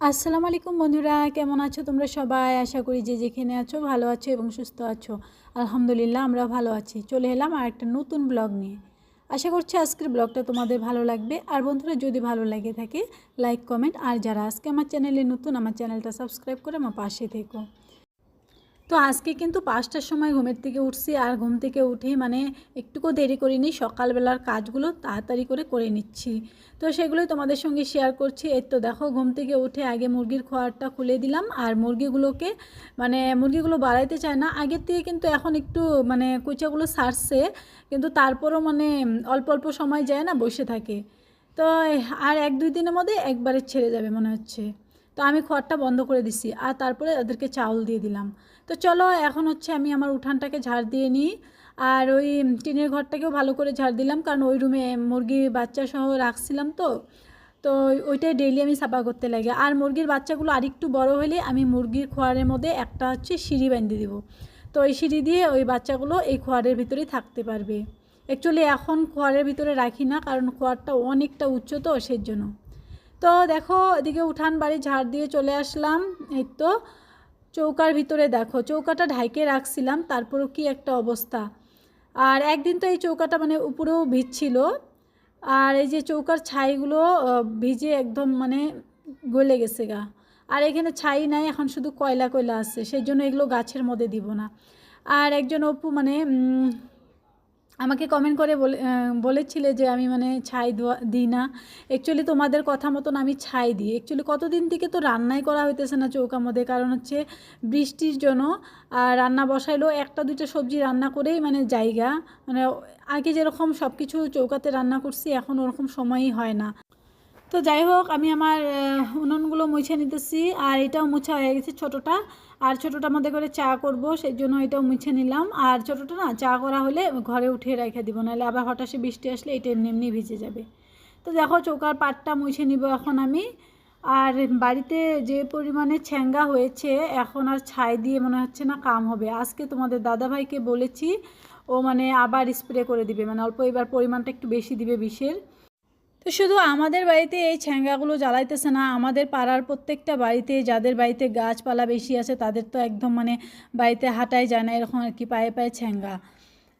আসসালামু আলাইকুম বন্ধুরা, কেমন আছো তোমরা সবাই? আশা করি যে যেখানে আছো ভালো আছো এবং সুস্থ আছো। আলহামদুলিল্লাহ, আমরা ভালো আছি। চলে এলাম আর একটা নতুন ব্লগ নিয়ে। আশা করছি আজকের ব্লগটা তোমাদের ভালো লাগবে। আর বন্ধুরা, যদি ভালো লাগে থাকে লাইক কমেন্ট আর যারা আজকে আমার চ্যানেলে নতুন, আমার চ্যানেলটা সাবস্ক্রাইব করে আমার পাশে থেকো। তো আজকে কিন্তু পাঁচটার সময় ঘুমের থেকে উঠছি আর ঘুম থেকে উঠে মানে একটুকু দেরি করিনি, সকালবেলার কাজগুলো তাড়াতাড়ি করে করে নিচ্ছি। তো সেগুলোই তোমাদের সঙ্গে শেয়ার করছি। এর তো দেখো, ঘুম থেকে উঠে আগে মুরগির খোয়ারটা খুলে দিলাম আর মুরগিগুলোকে মানে মুরগিগুলো বাড়াইতে চায় না, আগের থেকে কিন্তু এখন একটু মানে কুচাগুলো সারছে, কিন্তু তারপরও মানে অল্প অল্প সময় যায় না, বসে থাকে। তো আর এক দুই দিনের মধ্যে একবারে ছেড়ে যাবে মনে হচ্ছে। তো আমি খড়টা বন্ধ করে দিছি আর তারপরে ওদেরকে চাউল দিয়ে দিলাম। তো চলো এখন হচ্ছে আমি আমার উঠানটাকে ঝাড় দিয়ে নিই আর ওই টিনের ঘরটাকেও ভালো করে ঝাড় দিলাম কারণ ওই রুমে মুরগি বাচ্চা সহ রাখছিলাম তো। তো ওইটাই ডেইলি আমি সাফা করতে লাগে। আর মুরগির বাচ্চাগুলো আরেকটু বড় হলে আমি মুরগির খোয়ারের মধ্যে একটা হচ্ছে সিঁড়ি বেঁধে দিব। তো ওই সিঁড়ি দিয়ে ওই বাচ্চাগুলো এই খোয়ারের ভিতরেই থাকতে পারবে। অ্যাকচুয়ালি এখন খোয়ারের ভিতরে রাখি না কারণ খোয়ারটা অনেকটা উচ্চ তো সেই জন্য তো দেখো, এদিকে উঠান বাড়ি ঝাড় দিয়ে চলে আসলাম। এই তো, চৌকার ভিতরে দেখো, চৌকাটা ঢাইকে রাখছিলাম, তারপরও কি একটা অবস্থা। আর একদিন তো এই চৌকাটা মানে উপরেও ভিজছিল, আর এই যে চৌকার ছাইগুলো ভিজে একদম মানে গলে গেছে গা। আর এখানে ছাই নাই, এখন শুধু কয়লা কয়লা আছে, সেই জন্য এগুলো গাছের মধ্যে দিব না। আর একজন অপু মানে আমাকে কমেন্ট করে বলে বলেছিলে যে আমি মানে ছাই দিই না। অ্যাকচুয়ালি তোমাদের কথা মতন আমি ছাই দিই। অ্যাকচুয়ালি কতদিন থেকে তো রান্নাই করা হইতেছে না চৌকা মধ্যে কারণ হচ্ছে বৃষ্টির জন্য, আর রান্না বসাইলেও একটা দুইটা সবজি রান্না করেই মানে জায়গা। মানে আগে যেরকম সব কিছু চৌকাতে রান্না করছি, এখন ওরকম সময়ই হয় না। তো যাই হোক, আমি আমার উনুনগুলো মুছে নিতেছি, আর এটাও মুছা হয়ে গেছে ছোটোটা। আর ছোটোটার মধ্যে করে চা করব, সেই জন্য এটাও মুছে নিলাম। আর ছোটোটা না, চা করা হলে ঘরে উঠে রেখে দিব, নাহলে আবার হঠাৎ বৃষ্টি আসলে এটা এমনি এমনি ভিজে যাবে। তো দেখো, চৌকার পাটটা মুছে নিব এখন আমি। আর বাড়িতে যে পরিমাণে ছ্যাঙ্গা হয়েছে, এখন আর ছাই দিয়ে মনে হচ্ছে না কাম হবে। আজকে তোমাদের দাদাভাইকে বলেছি, ও মানে আবার স্প্রে করে দিবে মানে অল্প এবার পরিমাণটা একটু বেশি দিবে বিষের। শুধু আমাদের বাড়িতে এই ছ্যাঙ্গাগুলো জ্বালাইতেছে না, আমাদের পাড়ার প্রত্যেকটা বাড়িতে যাদের বাড়িতে গাছপালা বেশি আছে তাদের তো একদম মানে বাড়িতে হাঁটাই যায় না, এরকম আর কি পায়ে পায়ে ছ্যাঙ্গা।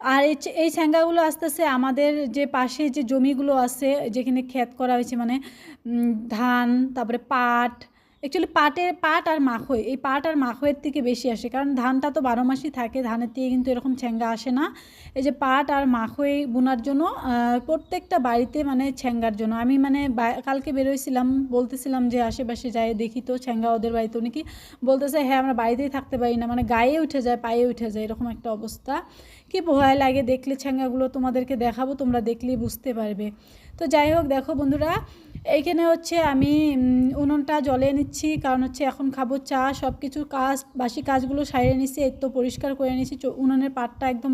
আর এই ছ্যাঙ্গাগুলো আস্তে আস্তে আমাদের যে পাশে যে জমিগুলো আছে, যেখানে ক্ষেত করা হয়েছে মানে ধান, তারপরে পাট অ্যাকচুয়ালি পাটের, পাট আর মাখই, এই পাট আর মাখইয়ের থেকে বেশি আসে। কারণ ধানটা তো বারো মাসই থাকে, ধানের থেকে কিন্তু এরকম ছ্যাঙ্গা আসে না। এই যে পাট আর মাখই বোনার জন্য প্রত্যেকটা বাড়িতে মানে ছ্যাঙ্গার জন্য। আমি মানে কালকে বেরোয়ছিলাম বলতেছিলাম যে আশেপাশে যাই, দেখি তো ছ্যাঙ্গা ওদের বাড়িতে। উনি কি বলতেছে হ্যাঁ আমরা বাড়িতেই থাকতে পারি না। মানে গায়ে উঠে যায়, পায়ে উঠে যায়, এরকম একটা অবস্থা। কি ভয় লাগে, দেখলে ছ্যাঙ্গাগুলো তোমাদেরকে দেখাবো, তোমরা দেখলেই বুঝতে পারবে। তো যাই হোক, দেখো বন্ধুরা এইখানে হচ্ছে আমি উনুনটা জলে নিচ্ছি। কারণ হচ্ছে এখন খাব চা সব কিছু কাজ, বাসি কাজগুলো সারিয়ে নিচ্ছি এই তো পরিষ্কার করে নিচ্ছি উনুনের পাটটা একদম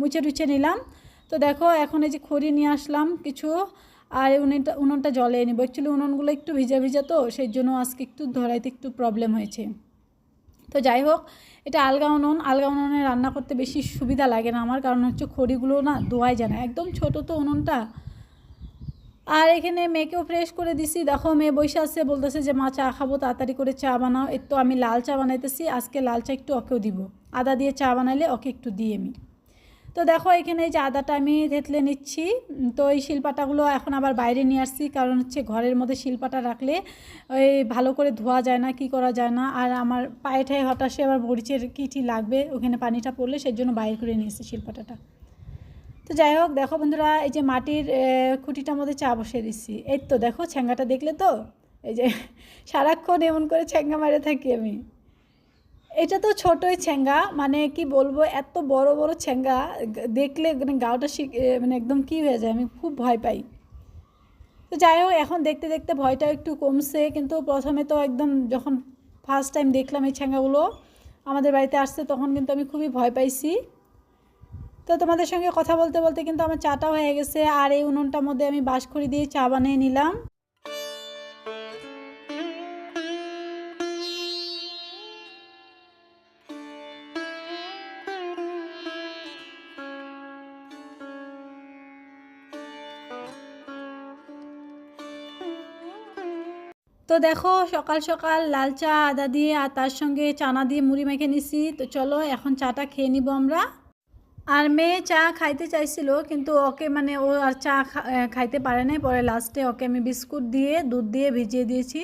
মুছে টুছে নিলাম। তো দেখো, এখন এই যে খড়ি নিয়ে আসলাম কিছু, আর উনুনটা উনুনটা জলে নেব। অ্যাকচুয়ালি উনুনগুলো একটু ভিজা ভিজা তো, সেই জন্য আজকে একটু ধরাইতে একটু প্রবলেম হয়েছে। তো যাই হোক, এটা আলগা উনুন, আলগা উনুনে রান্না করতে বেশি সুবিধা লাগে না আমার, কারণ হচ্ছে খড়িগুলো না ধোয়াই যায় না। একদম ছোটো তো উনুনটা। আর এখানে মেয়েকেও ফ্রেশ করে দিছি। দেখো, মেয়ে বসে আছে, বলতেছে যে, মা, চা খাব, তাড়াতাড়ি করে চা বানাও। এর তো আমি লাল চা বানাইতেছি। আজকে লাল চা একটু ওকেও দিব। আদা দিয়ে চা বানাইলে ওকে একটু দিয়ে আমি। তো দেখো, এখানে এই যে আদাটা আমি থেতলে নিচ্ছি। তো এই শিলপাটাগুলো এখন আবার বাইরে নিয়ে আসছি। কারণ হচ্ছে ঘরের মধ্যে শিলপাটা রাখলে ওই ভালো করে ধোয়া যায় না, কি করা যায় না। আর আমার পায়ে ঠায়ে হতাশে আবার মরিচের কিটি লাগবে, ওখানে পানিটা পড়লে সেই জন্য বাইরে করে নিয়ে এসেছি শিলপাটাটা। তো যাই হোক, দেখো বন্ধুরা, এই যে মাটির খুঁটিটার মধ্যে চা বসিয়ে দিচ্ছি। এই তো দেখো ছ্যাঙ্গাটা দেখলে তো? এই যে সারাক্ষণ এমন করে ছ্যাঙ্গা মারে থাকি আমি। এটা তো ছোটোই ছ্যাঙ্গা মানে কি বলব, এত বড় বড় ছ্যাঙ্গা দেখলে মানে গাওটা শিখ মানে একদম কি হয়ে যায়, আমি খুব ভয় পাই। তো যাই হোক, এখন দেখতে দেখতে ভয়টা একটু কমছে, কিন্তু প্রথমে তো একদম যখন ফার্স্ট টাইম দেখলাম এই ছ্যাঙ্গাগুলো আমাদের বাড়িতে আসছে, তখন কিন্তু আমি খুবই ভয় পাইছি। তো তোমাদের সঙ্গে কথা বলতে বলতে কিন্তু আমার চাটা হয়ে গেছে, আর এই উনুনটার মধ্যে আমি বাস বাঁশখড়ি দিয়ে চা বানিয়ে নিলাম। তো দেখো, সকাল সকাল লাল চা আদা দিয়ে আর তার সঙ্গে চানা দিয়ে মুড়ি মেখে নিছি। তো চলো এখন চাটা খেয়ে নিব আমরা। আর মেয়ে চা খাইতে চাইছিল, কিন্তু ওকে মানে ও আর চা খাইতে পারে নাই। পরে লাস্টে ওকে আমি বিস্কুট দিয়ে, দুধ দিয়ে ভিজিয়ে দিয়েছি।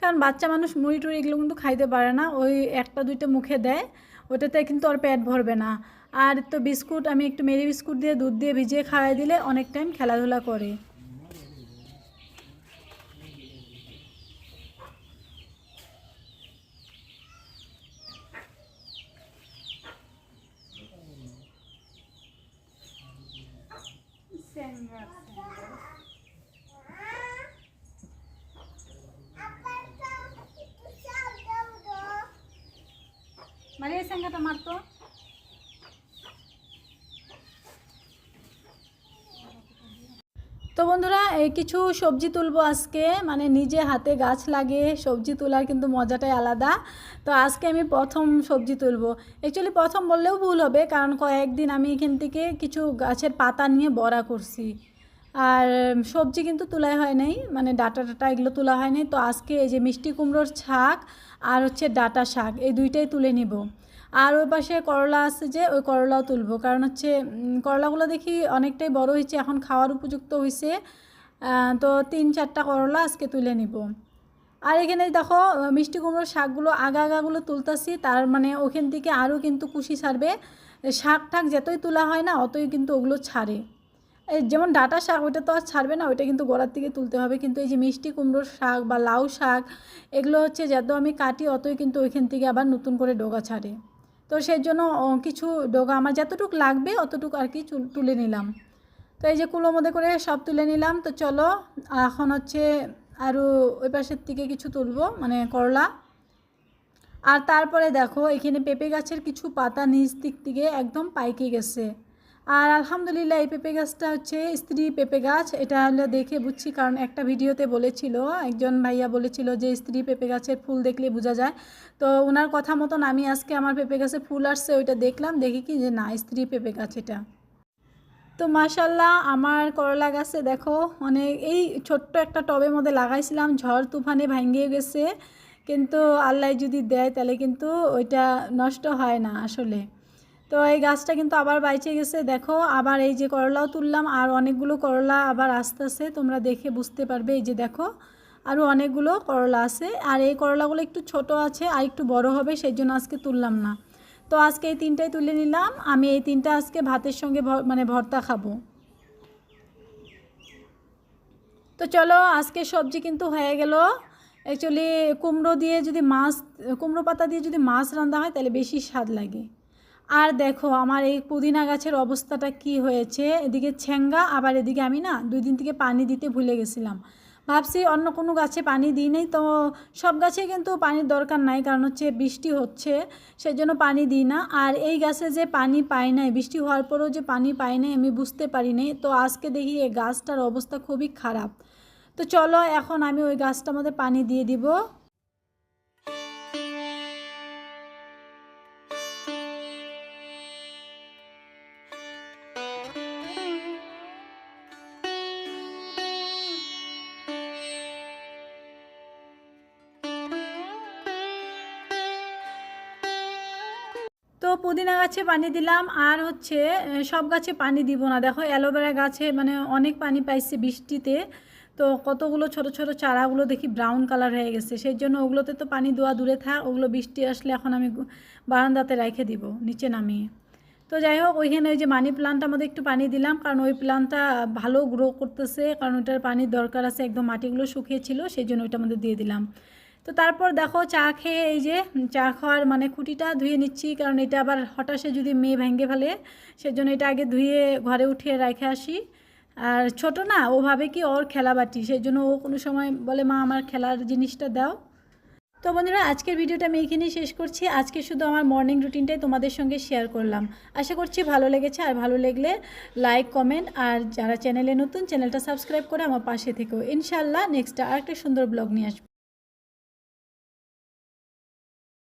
কারণ বাচ্চা মানুষ মুড়ি টুড়ি এগুলো কিন্তু খাইতে পারে না। ওই একটা দুইটা মুখে দেয়, ওটাতে কিন্তু ওর পেট ভরবে না। আর তো বিস্কুট, আমি একটু মেরি বিস্কুট দিয়ে দুধ দিয়ে ভিজিয়ে খাওয়াই দিলে অনেক টাইম খেলাধুলা করে। মারিয়া সাঙ্গাটা মারতো তো বন্ধুরা, এই কিছু সবজি তুলবো আজকে। মানে নিজে হাতে গাছ লাগিয়ে সবজি তোলার কিন্তু মজাটাই আলাদা। তো আজকে আমি প্রথম সবজি তুলবো। অ্যাকচুয়ালি প্রথম বললেও ভুল হবে, কারণ কয়েকদিন আমি এখান থেকে কিছু গাছের পাতা নিয়ে বড়া করছি। আর সবজি কিন্তু তোলাই হয় নাই মানে ডাটা টাটা এগুলো তোলা হয় নাই। তো আজকে এই যে মিষ্টি কুমড়োর শাক আর হচ্ছে ডাটা শাক, এই দুইটাই তুলে নিব। আর ওই পাশে করলা আছে যে, ওই করলাও তুলবো। কারণ হচ্ছে করলাগুলো দেখি অনেকটাই বড় হয়েছে, এখন খাওয়ার উপযুক্ত হয়েছে। তো তিন চারটা করলা আজকে তুলে নিব। আর এখানে দেখো মিষ্টি কুমড়োর শাকগুলো আগা আগাগুলো তুলতাছি, তার মানে ওখান থেকে আরও কিন্তু কুশি ছাড়বে। শাক ঠাক যতই তোলা হয় না, অতই কিন্তু ওগুলো ছাড়ে। যেমন ডাটা শাক, ওইটা তো আর ছাড়বে না, ওইটা কিন্তু গোড়ার থেকে তুলতে হবে। কিন্তু এই যে মিষ্টি কুমড়োর শাক বা লাউ শাক, এগুলো হচ্ছে যত আমি কাটি, অতই কিন্তু ওইখান থেকে আবার নতুন করে ডোগা ছাড়ে। তো সেই জন্য কিছু ডোগা আমার যতটুকু লাগবে, অতটুকু আর কি তুলে নিলাম। তো এই যে কুলো মধ্যে করে সব তুলে নিলাম, তো চলো, এখন হচ্ছে আরও ওই পাশের থেকে কিছু তুলবো মানে করলা। আর তারপরে দেখো, এখানে পেঁপে গাছের কিছু পাতা নিচ দিক থেকে একদম পাইকে গেছে। আর আলহামদুলিল্লাহ এই পেঁপে গাছটা হচ্ছে স্ত্রী পেঁপে গাছ। এটা হলো দেখে বুঝছি, কারণ একটা ভিডিওতে বলেছিল, একজন ভাইয়া বলেছিল যে স্ত্রী পেঁপে গাছের ফুল দেখলে বোঝা যায়। তো ওনার কথা মতন আমি আজকে আমার পেঁপে গাছে ফুল আসছে, ওইটা দেখলাম, দেখি কি যে না, স্ত্রী পেঁপে গাছ এটা। তো মাশাল্লাহ আমার করলা গাছে দেখো অনেক এই ছোট্ট একটা টবের মধ্যে লাগাইছিলাম, ঝড় তুফানে ভাঙ্গিয়ে গেছে। কিন্তু আল্লাহ যদি দেয়, তাহলে কিন্তু ওইটা নষ্ট হয় না আসলে। তো এই গাছটা কিন্তু আবার বাইচে গেছে। দেখো, আবার এই যে করলাও তুললাম, আর অনেকগুলো করলা আবার আসতেছে, তোমরা দেখে বুঝতে পারবে। এই যে দেখো আরও অনেকগুলো করলা আছে, আর এই করলাগুলো একটু ছোট আছে, আর একটু বড় হবে সেই জন্য আজকে তুললাম না। তো আজকে এই তিনটাই তুলে নিলাম, আমি এই তিনটা আজকে ভাতের সঙ্গে মানে ভর্তা খাব। তো চলো, আজকে সবজি কিন্তু হয়ে গেল। অ্যাকচুয়ালি কুমড়ো দিয়ে যদি মাছ, কুমড়ো পাতা দিয়ে যদি মাছ রান্না হয়, তাহলে বেশি স্বাদ লাগে। আর দেখো আমার এই পুদিনা গাছের অবস্থাটা কি হয়েছে? এদিকে ছেঙ্গা, আবার এদিকে আমি না দুই দিন থেকে পানি দিতে ভুলে গেছিলাম। ভাবছি অন্য কোনো গাছে পানি দিই নাই, তো সব গাছে কিন্তু পানির দরকার নাই, কারণ হচ্ছে বৃষ্টি হচ্ছে সেই জন্য পানি দিই না। আর এই গাছে যে পানি পাই নাই, বৃষ্টি হওয়ার পরেও যে পানি পাই নাই, আমি বুঝতে পারি নাই। তো আজকে দেখি এই গাছটার অবস্থা খুবই খারাপ। তো চলো এখন আমি ওই গাছটার মধ্যে পানি দিয়ে দিব। পুদিনা গাছে পানি দিলাম, আর হচ্ছে সব গাছে পানি দিব না। দেখো, অ্যালোভেরা গাছে মানে অনেক পানি পাইছে বৃষ্টিতে। তো কতগুলো ছোট ছোট চারাগুলো দেখি ব্রাউন কালার হয়ে গেছে। সেই জন্য ওগুলোতে তো পানি দেওয়া দূরে থাক, ওগুলো বৃষ্টি আসলে এখন আমি বারান্দাতে রেখে দিব, নিচে নামিয়ে। তো যাই হোক, ওইখানে ওই যে মানি প্লান্টটা আমাদের একটু পানি দিলাম, কারণ ওই প্লান্টটা ভালো গ্রো করতেছে, কারণ ওটার পানির দরকার আছে, একদম মাটিগুলো শুকিয়েছিল, সেই জন্য ওইটা মধ্যে দিয়ে দিলাম। তো তারপর দেখো চা খেয়ে এই যে চা খাওয়ার মানে খুঁটিটা ধুয়ে নিচ্ছি, কারণ এটা আবার হঠাৎ যদি মেয়ে ভেঙে ফেলে, সেজন্য এটা আগে ধুয়ে ঘরে উঠিয়ে রেখে আসি। আর ছোট না, ও ভাবে কি ওর খেলা বাটি সেই জন্য ও কোনো সময় বলে, মা, আমার খেলার জিনিসটা দাও। তো বন্ধুরা, আজকের ভিডিওটা আমি এখানেই শেষ করছি। আজকে শুধু আমার মর্নিং রুটিনটাই তোমাদের সঙ্গে শেয়ার করলাম। আশা করছি ভালো লেগেছে, আর ভালো লাগলে লাইক কমেন্ট আর যারা চ্যানেলে নতুন চ্যানেলটা সাবস্ক্রাইব করে আমার পাশে থেকেও। ইনশাল্লাহ নেক্সট আরেকটা সুন্দর ব্লগ নিয়ে আসব।